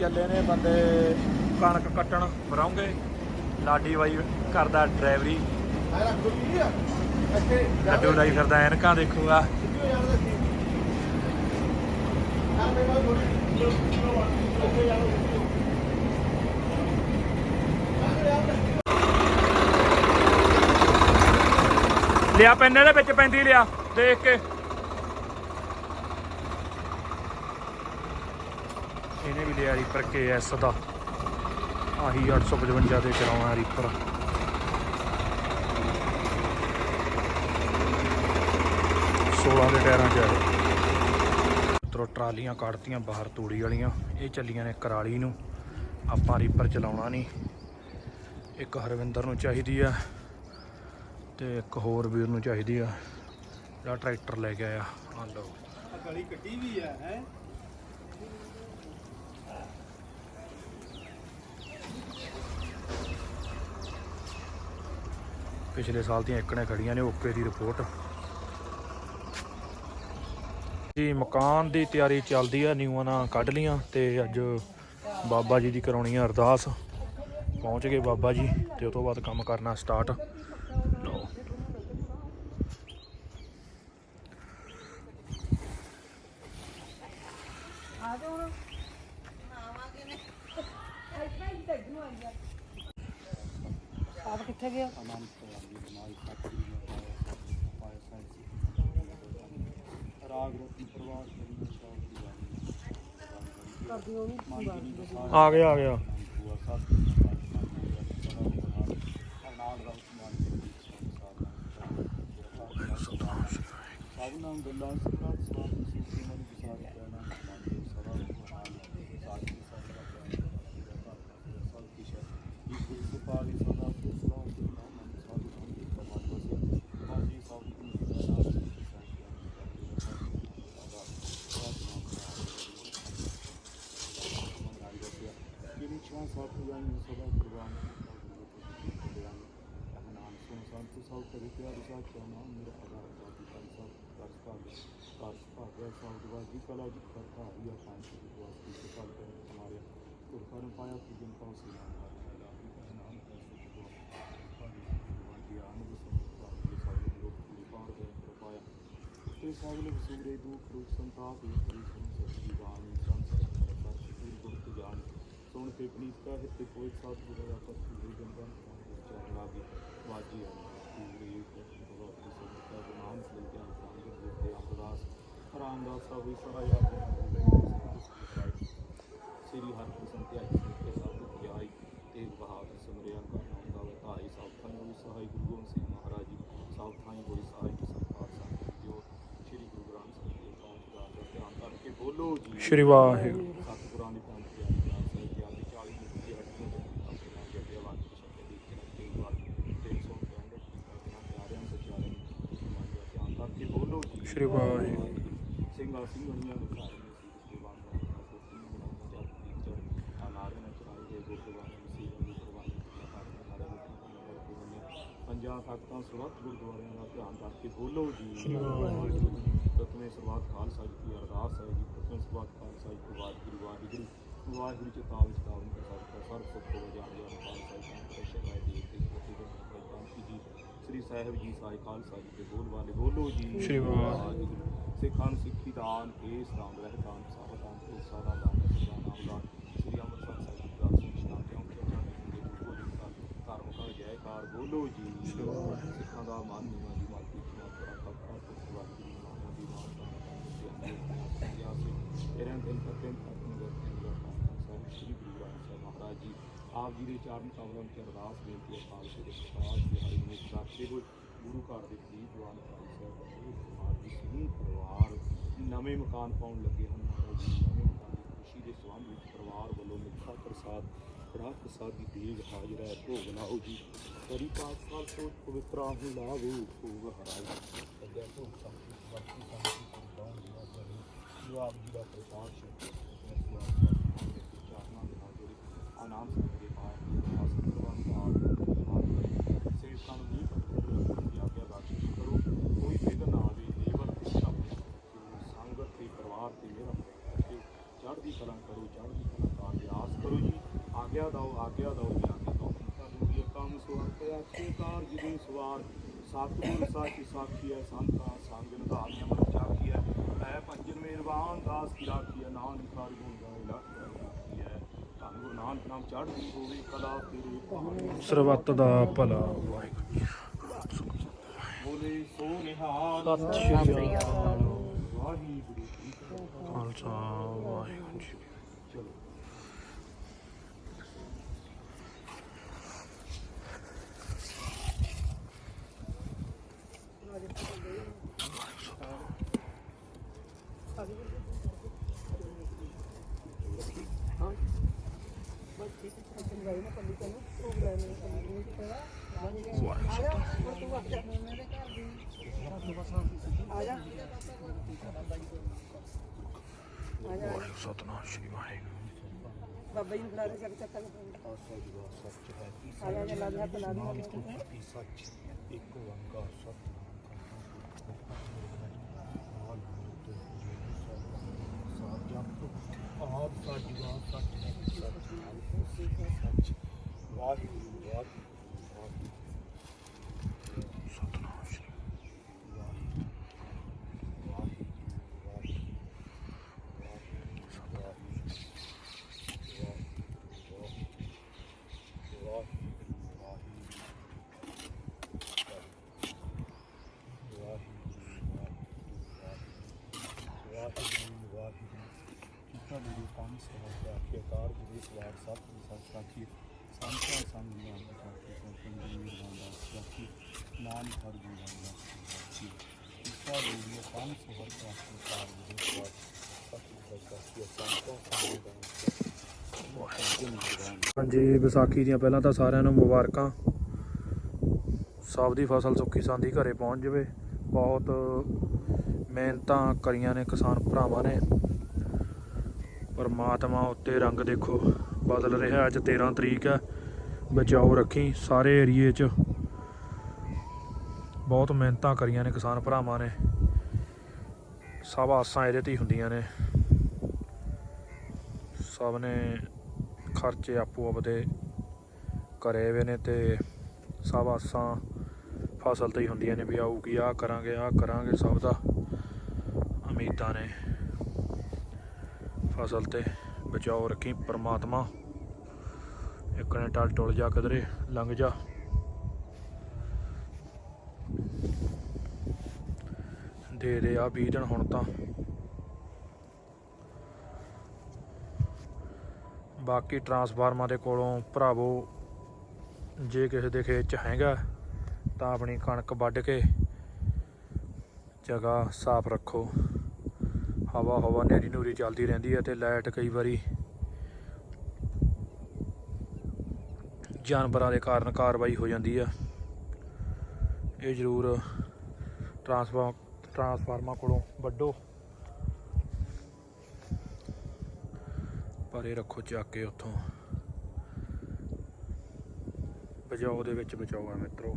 ਚੱਲੇ ਨੇ ਬੰਦੇ ਕਣਕ ਕੱਟਣ ਬਰਾਉਂਗੇ ਲਾਡੀ ਬਾਈ ਕਰਦਾ ਡਰਾਈਵਰੀ। ਲੱਡੂ ਲਾਈ ਫਿਰਦਾ, ਐਨਕਾਂ ਦੇਖੂਗਾ। ਲਿਆ, ਪੈਨ ਦੇ ਵਿੱਚ ਪੈਂਦੀ ਲਿਆ, ਦੇਖ ਕੇ। ਇਹਨੇ ਵੀ ਲਿਆ ਰੀਪਰ KS ਦਾ। ਆਹੀ 855 ਦੇ ਚਲਾਉਣਾ ਰੀਪਰ ਸੋਲਾਂ ਦੇ ਟਾਇਰਾਂ 'ਚ ਹੈ ਉਧਰੋਂ ਟਰਾਲੀਆਂ ਕੱਢਤੀਆਂ ਬਾਹਰ ਤੂੜੀ ਵਾਲੀਆਂ। ਇਹ ਚੱਲੀਆਂ ਨੇ ਕਰਾਲੀ ਨੂੰ। ਆਪਾਂ ਰੀਪਰ ਚਲਾਉਣਾ ਨਹੀਂ। ਇੱਕ ਹਰਵਿੰਦਰ ਨੂੰ ਚਾਹੀਦੀ ਆ ਤੇ ਇੱਕ ਹੋਰ ਵੀਰ ਨੂੰ ਚਾਹੀਦੀ ਆ। ਜਿਹੜਾ ਟਰੈਕਟਰ ਲੈ ਕੇ ਆਇਆ। ਆ ਲਓ। ਗਲੀ ਕੱਢੀ ਵੀ ਆ, ਹੈ? ਪਿਛਲੇ ਸਾਲ ਦੀਆਂ ਇੱਕਣੇ ਖੜੀਆਂ ਨੇ ਓਕੇ ਦੀ ਰਿਪੋਰਟ। ਜੀ, ਮਕਾਨ ਦੀ ਤਿਆਰੀ ਚੱਲਦੀ ਆ, ਨਿਊਆਂ ਕੱਢ ਲੀਆਂ ਤੇ ਅੱਜ ਬਾਬਾ ਜੀ ਦੀ ਕਰਾਉਣੀ ਆ ਅਰਦਾਸ। ਪਹੁੰਚ ਗਏ ਬਾਬਾ ਜੀ ਤੇ ਉਸ ਤੋਂ ਬਾਅਦ ਕੰਮ ਕਰਨਾ ਸਟਾਰਟ। ਲਓ। ਆਪ ਕਿੱਥੇ ਗਿਆ ਰਾਗ ਰੋਟੀ ਪਰਿਵਾਰ ਆ ਗਿਆ ਆ ਗਿਆ ਬੁਆ ਸਾਹਿਬ ਨਾਲ ਦਾ ਉਸਮਾਨ ਸਭ ਨਾਮ ਗੱਲਾਂ ਸੁਣਾ ਸਵਾਦ ਸਿੱਖੀ ਮਨ ਵਿਚਾਰ ਕਰਨਾ ਮਨ ਸਦਾ ਸੁਹਾਨ ਸਾਥੀ ਸਦਾ ਸਭ ਕਿਛ ਇਸ ਇਸ ਪਾਲੀ ਸਦਾ ਸੁਣਾ ਸੁਣਾ ਮਨ ਸਾਧ ਨਾਮ ਦੀ ਕਮਾਲ ਵਸੇ ਬਾਜੀ ਸਭ ਨੂੰ ਕਿਨੀ ਚਾਹ ਸਾਥ ਜਾਨ ਸਦਾ ਕੁਰਬਾਨ ਨਾਮ ਸੁਣ ਸੰਤ ਸਭ ਕਰੇ ਪਿਆਰ ਸਾਥ ਚਾਹਨਾ ਮੇਰਾ ਅਦਾ ਬਾਜੀ ਕਰ ਸਭ ਕਰ ਭਾਗ ਕਰ ਭਾਗ ਸਭ ਦਵਾਜੀ ਕਲਾ ਜੀ ਕਰਤਾ ਹੀ ਆਸਾਨ ਸੀ ਦੁਆਸ ਦੀ ਸਫਲ ਕਰ ਹਮਾਰੇ ਕੁਰ ਕਰਨ ਪਾਇਆ ਕਿ ਜਿਨ ਪਾਉ ਸੀ ਨਾਮ ਦਾ ਨਾਮ ਹੈ ਸੁਖ ਦੁਆ ਭਾਗੀ ਆਨ ਦੇ ਸਮਝ ਭਾਗੀ ਸਾਰੇ ਲੋਕ ਪੂਰੀ ਪਾਰ ਦੇ ਪਾਇਆ ਤੇ ਸਾਗਲ ਵਸੂਰੇ ਦੁਖ ਰੂਪ ਸੰਤਾਪ ਇਹ ਕਰੀ ਸੁਣ ਸਤੀ ਬਾਣੀ ਸੰਤ ਕਰ ਸ਼ੁਰੂ ਗੁਰ ਤੇ ਜਾਣ ਸੁਣ ਤੇ ਪਨੀਤ ਕਾ ਹਿੱਤੇ ਕੋਈ ਸਾਥ ਬੁਰਾ ਆਪਸ ਪੂਰੇ ਜਨਗਣ ਚਾਰ ਲਾਗੀ ਵਾਜੀ ਆ ਪੂਰੇ ਇੱਕ ਭਗਵਤ ਦੀ ਸੰਗਤ ਦਾ ਨਾਮ ਸੇ ਗਿਆਨ ਸੰਗਤ ਦੇ ਤੇ ਅਰਦਾਸ ਰਾਮਦਾਸ ਸਾਹਿਬ ਵੀ ਸਾਰਾ ਯਾਦ ਸ੍ਰੀ ਹਰਿਕ੍ਰਿਸ਼ਨ ਧਿਆਈ ਕੇ ਸਭ ਧਿਆਈ ਤੇ ਬਹਾਦਰ ਸਿਮਰਿਆ ਕਰ ਨਾਮ ਦਾ ਵਧਾਈ ਸਭ ਥਾਈ ਹੋਈ ਸਹਾਈ ਗੁਰੂ ਗੋਬਿੰਦ ਸਿੰਘ ਮਹਾਰਾਜ ਜੀ ਸਭ ਥਾਈ ਹੋਈ ਸਹਾਈ ਦੀ ਸੰਤਾਰ ਸੰਗਤ ਜੋ ਸ੍ਰੀ ਗੁਰੂ ਗ੍ਰੰਥ ਸਾਹਿਬ ਜੀ ਪਹੁੰਚਦਾ ਦਾ ਧਿਆਨ ਕਰਕੇ ਬੋਲੋ ਜੀ ਸ਼੍ਰੀ ਵਾਹਿਗੁਰੂ ਸਤਿਗੁਰਾਂ ਦੀ ਪੰਜ ਪਿਆਰੀ ਗ੍ਰੰਥ ਸਾਹਿਬ ਜੀ ਆਦਿ 40 ਮੁਕਤੀ ਦੀ ਹੱਟੀਆਂ ਦੇ ਆਪਣਾ ਜੱਟੇ ਵਾਲੀ ਸ਼ਬਦ ਦੀ ਕਿਰਤ ਤੇ ਵਾਰ ਤੇ ਸੋ ਕਹਿੰਦੇ ਕਿ ਪਿਆਰਿਆਂ ਸਚਾਰਿਆਂ ਦੀ ਮੰਨਿਆ ਧਿਆਨ ਕਰਕੇ ਬੋਲੋ ਜੀ ਸ਼੍ਰੀ ਵਾਹਿਗੁਰੂ ਸਿੰਘਾਂ ਸਿੰਘਣੀਆਂ ਨੂੰ ਖਾਏ ਨੇ ਸੀ ਇਸ ਦੇ ਬਾਅਦ ਸੋਤੀ ਬਣਾਉਂਦਾ ਜਦ ਦੀ ਚੜ ਅਨਾਰ ਨੇ ਚੜਾਈ ਦੇ ਗੁਰਦੁਆਰੇ ਸੀ ਦੀ ਕੁਰਬਾਨੀ ਸਾਰਿਆਂ ਨੂੰ ਪੰਜਾਂ ਤਖਤਾਂ ਸਰਬੱਤ ਗੁਰਦੁਆਰਿਆਂ ਦਾ ਧਿਆਨ ਰੱਖ ਕੇ ਬੋਲੋ ਜੀ। ਪ੍ਰਥਮੇ ਸਰਬੱਤ ਖਾਲਸਾ ਜੀ ਦੀ ਅਰਦਾਸ ਹੈ ਜੀ। ਪ੍ਰਥਮੇ ਸਰਬੱਤ ਖਾਲਸਾ ਜੀ ਤੋਂ ਵਾਹਿਗੁਰੂ ਵਾਹਿਗੁਰੂ ਵਾਹਿਗੁਰੂ ਚ ਤਾਲ ਚਤਾਵਨ ਦਾ ਸਭ ਸਰਬ ਸੁਖ ਹੋ ਜਾਣ ਸਾਹਿਬ ਜੀ ਸਾਈ ਖਾਲਸਾ ਜੀ ਦੇ ਬੋਲ ਵਾਲੇ ਬੋਲੋ ਜੀ ਸ਼੍ਰੀ ਵਾਹਿਗੁਰੂ। ਸਿੱਖਾਂ ਸਿੱਖੀ ਦਾਨ ਏਸ ਦਾਨ ਰਹਿਤਾਨ ਸਾਰਾ ਦਾਨ ਤੇ ਸਾਰਾ ਦਾਨ ਸਦਾ ਨਾਮ ਦਾ ਸ੍ਰੀ ਅੰਮ੍ਰਿਤਸਰ ਸਾਹਿਬ ਦਾ ਸੁਸ਼ਨਾਮ ਤੇ ਅੰਕਿਤ ਜਾਣੇ ਦੇ ਗੁਰੂ ਜੀ ਦਾ ਧਰਮ ਦਾ ਜੈਕਾਰ ਬੋਲੋ ਜੀ ਸਿੱਖਾਂ ਦਾ ਮਨ ਨਿਵਾ ਦੀ ਮਾਤੀ ਦੀ ਮਾਤ ਬੜਾ ਖੱਪਾ ਤੇ ਸਵਾਲ ਦੀ ਮਾਂ ਦੀ ਮਾਂ ਦਾ ਸਿਆ ਸੇ ਤੇਰੇ ਦਿਲ ਤੱਕ ਅੰਦਰ ਸਾਹਿਬ ਸ੍ਰੀ ਗੁਰੂ ਗ੍ਰੰਥ ਸਾਹਿਬ ਮਹਾਰਾਜ ਜੀ ਆਪ ਜੀ ਦੇ ਚਰਨ ਕਮਲਾਂ ਵਿੱਚ ਅਰਦਾਸ ਬੇਨਤੀ ਹੈ ਖਾਲਸੇ ਦੇ ਪ੍ਰਸਾਦ ਦੀ ਹੋਏ ਗੁਰੂ ਘਰ ਦੇ ਜੀ ਜਵਾਨ ਭਾਈ ਸਾਹਿਬ ਇਹ ਸਮਾਜ ਦੀ ਸਮੂਹ ਪਰਿਵਾਰ ਨਵੇਂ ਮਕਾਨ ਪਾਉਣ ਲੱਗੇ ਹਨ ਮਹਾਰਾਜ ਜੀ, ਨਵੇਂ ਮਕਾਨ ਦੀ ਖੁਸ਼ੀ ਦੇ ਸੰਬੰਧ ਵਿੱਚ ਪਰਿਵਾਰ ਵੱਲੋਂ ਮਿੱਠਾ ਪ੍ਰਸਾਦ ਕੜਾ ਪ੍ਰਸਾਦ ਦੀ ਦੇਗ ਹਾਜ਼ਰ ਹੈ, ਭੋਗ ਲਾਓ ਜੀ। ਕਰੀ ਪਾਕ ਸਾਲ ਸੋਚ ਪਵਿੱਤਰਾ ਹੀ ਲਾਵੋ, ਭੋਗ ਹਰਾਓ। ਅੱਗੇ ਭੋਗ ਸੰਤੀ ਵਰਤੀ ਸੰਤੀ ਸੰਤਾਂ ਦੀ ਵਾਸਤੇ ਜੋ ਆਪ ਜੀ ਦਾ ਪ੍ਰਕਾਸ਼ ਹੈ ਚਾਹਨਾ ਦੇ ਨਾਲ ਜਿਹੜੇ ਆਨਾਮ ਸੰਗੇ ਪਾਏ ਆਸਨ ਪ੍ਰਵਾਨ ਭਾਗ ਸੇਵਕਾਂ ਨੂੰ ਵੀ ਪੱਤਰ ਦੀ ਆਗਿਆ ਬਖਸ਼ਿਸ਼ ਕਰੋ ਕੋਈ ਵਿਘਨ ਨਾ ਆਵੇ ਦੇਵਰ ਤੇ ਸ਼ਬਦ ਸੰਗਤ ਤੇ ਪਰਿਵਾਰ ਤੇ ਮੇਰਾ ਤੇ ਚੜ੍ਹਦੀ ਕਲਾ ਕਰੋ ਕਰੋ ਚੜ੍ਹਦੀ ਕਲਾ ਦਾ ਅਭਿਆਸ ਕਰੋ ਜੀ ਆਗਿਆ ਦਿਓ ਆਗਿਆ ਦਿਓ ਜੀ ਆਗਿਆ ਦਿਓ ਤੁਹਾਨੂੰ ਇਹ ਕੰਮ ਸਵਾਰ ਆਖੇ ਕਾਰਜ ਦੇ ਸਵਾਰ ਸਤਿਗੁਰ ਸਾਚੀ ਸਾਖੀ ਹੈ ਸੰਤਾਂ ਸੰਗ ਨਿਧਾਨ ਅਮਰ ਚਾਖੀ ਹੈ। ਐ ਪੰਜਨ ਮਿਹਰਬਾਨ ਦਾਸ ਕੀ ਰਾਖੀ ਹੈ ਨਾਨਕ ਹਰ ਗੁਣ ਗਾਏ ਲੱਖ ਰਾਖੀ ਹੈ। ਧੰਨ ਗੁਰੂ ਨਾਨਕ ਨਾਮ ਚੜ੍ਹਦੀ ਹੋਵੇ ਕਲਾ ਤੇਰੇ ਸਰਬੱਤ ਦਾ ਭਲਾ ਵਾਹਿਗੁਰੂ ਬੋਲੇ ਸੋ ਨਿਹਾਲ। ਸਤਿ ਸ਼੍ਰੀ ਅਕਾਲ ਵਾਹਿਗੁਰੂ ਜੀ ਕਾ ਖਾਲਸਾ ਵਾਹਿਗੁਰੂ ਜੀ ਚਲੋ ਵਾਹਿਗੁਰੂ ਸਤਨਾਮ ਸ਼੍ਰੀ ਵਾਹਿਗੁਰੂ ਬਾਬਾ ਜੀ ਨੂੰ ਬੁਲਾ ਰਹੇ ਚੱਕ ਚੱਕ ਆ ਜਾ ਲਾ ਦੇ ਹੱਥ ਲਾ ਦੇ ਸੱਚ ਇੱਕ ਓੰਕਾਰ ਸਤਿਨਾਮ ਆਪ ਸਾਡੀ ਬਾਤ ਸੱਚ ਹੈ ਵਾਹਿਗੁਰੂ ਸਤਨਾਮ ਸ਼੍ਰੀ ਤੁਹਾਡੀ ਕੰਮ ਸਵਾਰ ਦਾ ਕਾਰ ਸਵਾਰ ਸਭ ਦੀ ਸਾਖੀ ਸੰਤਾਂ ਸੰਗ ਨਾਮ ਸਾਖੀ ਸੰਤਾਂ ਦੀ ਨਿਰਵਾਣ ਦਾ ਸਾਖੀ ਨਾਨਕ ਹਰ ਗੁਣ ਦਾ ਸਾਖੀ ਇਸਾ ਲੋੜੀ ਕੰਮ ਸਵਾਰ ਦਾ ਕਾਰ ਜੀ ਸਵਾਰ ਹਾਂਜੀ, ਵਿਸਾਖੀ ਦੀਆਂ ਪਹਿਲਾਂ ਤਾਂ ਸਾਰਿਆਂ ਨੂੰ ਮੁਬਾਰਕਾਂ। ਸਭ ਦੀ ਫਸਲ ਸੁੱਖੀ ਸਾਂਦੀ ਘਰੇ ਪਹੁੰਚ ਜਾਵੇ। ਬਹੁਤ ਮਿਹਨਤਾਂ ਕਰੀਆਂ ਨੇ ਕਿਸਾਨ ਭਰਾਵਾਂ ਨੇ। ਪਰਮਾਤਮਾ ਉੱਤੇ ਰੰਗ ਦੇਖੋ। ਬਦਲ ਰਿਹਾ ਅੱਜ 13 ਤਰੀਕ ਹੈ। ਬਚਾਓ ਰੱਖੀ ਸਾਰੇ ਏਰੀਏ 'ਚ। ਬਹੁਤ ਮਿਹਨਤਾਂ ਕਰੀਆਂ ਨੇ ਕਿਸਾਨ ਭਰਾਵਾਂ ਨੇ। ਸਭ ਆਸਾਂ ਇਹਦੇ ਤੇ ਹੀ ਹੁੰਦੀਆਂ ਨੇ। ਸਭ ਨੇ ਖਰਚੇ ਆਪੋ ਆਪਦੇ ਕਰੇ ਵੇ ਨੇ ਤੇ ਸਭ ਆਸਾਂ ਫਸਲ ਤੇ ਹੀ ਹੁੰਦੀਆਂ ਨੇ ਵੀ ਆਊਗੀ ਆਹ ਕਰਾਂਗੇ ਆਹ ਕਰਾਂਗੇ, ਸਭ ਦਾ ਉਮੀਦਾਂ ਨੇ। ਫਸਲ ਤੇ ਬਚਾਓ ਰੱਖੀ ਪਰਮਾਤਮਾ। ਇੱਕ ਨੇ ਟਲ ਟੁਲ ਜਾ ਕਿਧਰੇ ਲੰਘ ਜਾ। ਦੇ ਦੇ ਆ 20 ਦਿਨ ਹੁਣ ਤਾਂ। ਬਾਕੀ ਟਰਾਂਸਫਾਰਮਰ ਦੇ ਕੋਲੋਂ ਭਰਾਵੋ, ਜੇ ਕਿਸੇ ਦੇ ਖੇਤ 'ਚ ਹੈਗਾ, ਤਾਂ ਆਪਣੀ ਕਣਕ ਵੱਢ ਕੇ ਜਗ੍ਹਾ ਸਾਫ਼ ਰੱਖੋ। ਹਵਾ ਹਵਾ ਨੇਰੀ ਨੂਰੀ ਚੱਲਦੀ ਰਹਿੰਦੀ ਹੈ ਤੇ ਲਾਈਟ ਕਈ ਵਾਰੀ ਜਾਨਵਰਾਂ ਦੇ ਕਾਰਨ ਕਾਰਵਾਈ ਹੋ ਜਾਂਦੀ ਆ। ਇਹ ਜ਼ਰੂਰ ਟਰਾਂਸਫਾਰਮ ਟਰਾਂਸਫਾਰਮਰ ਕੋਲੋਂ ਵੱਢੋ। ਪਰੇ ਰੱਖੋ ਚੱਕ ਕੇ ਉੱਥੋਂ। ਬਚਾਓ ਦੇ ਵਿੱਚ ਬਚਾਓ ਆ ਮਿੱਤਰੋ।